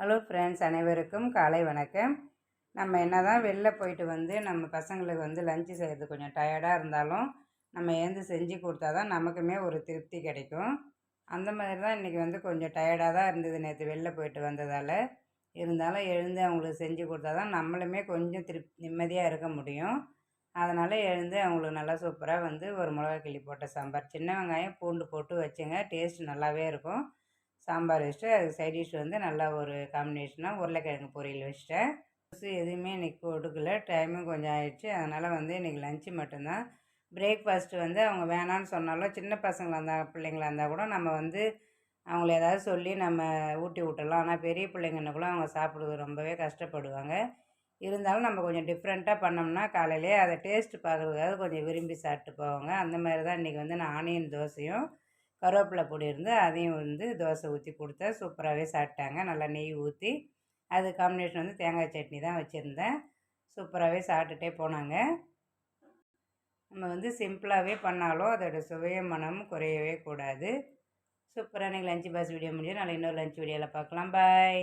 Hello friends அனைவருக்கும் காலை வணக்கம். நம்ம என்ன தான் வெளில போயிட்டு வந்து நம்ம பசங்களுக்கு வந்து லஞ்சு செய்கிறது கொஞ்சம் டயர்டாக இருந்தாலும் நம்ம ஏந்து செஞ்சு கொடுத்தா தான் நமக்குமே ஒரு திருப்தி கிடைக்கும். அந்த மாதிரி தான் இன்றைக்கி வந்து கொஞ்சம் டயர்டாக தான் இருந்தது நேற்று வெளில போயிட்டு வந்ததால். இருந்தாலும் எழுந்து அவங்களுக்கு செஞ்சு கொடுத்தா தான் நம்மளுமே கொஞ்சம் திருப் நிம்மதியாக இருக்க முடியும். அதனால் எழுந்து அவங்களுக்கு நல்லா சூப்பராக வந்து ஒரு மிளகா கிள்ளி போட்ட சாம்பார் சின்ன வெங்காயம் பூண்டு போட்டு வச்சுங்க டேஸ்ட் நல்லாவே இருக்கும். சாம்பார் வச்சுட்டு அது சைட் டிஷ் வந்து நல்லா ஒரு காம்பினேஷனாக உருளைக்கிழங்கு பொரியல் வச்சுட்டேன். ட்ரெஸ்ஸு எதுவுமே இன்றைக்கி கொடுக்கல. டைமும் கொஞ்சம் ஆயிடுச்சு. அதனால் வந்து இன்றைக்கி லஞ்சு மட்டும்தான். பிரேக்ஃபாஸ்ட்டு வந்து அவங்க வேணான்னு சொன்னாலும் சின்ன பசங்களாக இருந்தால் பிள்ளைங்களா இருந்தால் கூட நம்ம வந்து அவங்கள ஏதாவது சொல்லி நம்ம ஊட்டி விட்டலாம் ஆனால் பெரிய பிள்ளைங்கன்னு கூட அவங்க சாப்பிடுறது ரொம்பவே கஷ்டப்படுவாங்க. இருந்தாலும் நம்ம கொஞ்சம் டிஃப்ரெண்ட்டாக பண்ணோம்னா காலையிலே அதை டேஸ்ட் பார்க்குறதுக்காக கொஞ்சம் விரும்பி சாப்பிட்டு போவாங்க. அந்த மாதிரி தான் இன்றைக்கி வந்து நான் ஆனியன் தோசையும் கருவேப்பிலை பொடி இருந்து அதையும் வந்து தோசை ஊற்றி கொடுத்தா சூப்பராகவே சாப்பிட்டாங்க. நல்லா நெய் ஊற்றி அது காம்பினேஷன் வந்து தேங்காய் சட்னி தான் வச்சுருந்தேன். சூப்பராகவே சாப்பிட்டுட்டே போனாங்க. நம்ம வந்து சிம்பிளாகவே பண்ணாலும் அதோட சுவைய மனமும் குறையவே கூடாது. சூப்பராக நீங்கள் லஞ்ச் பாஸ் வீடியோ முடியும் நாளை இன்னொரு லஞ்ச் வீடியோவில் பார்க்கலாம். பாய்.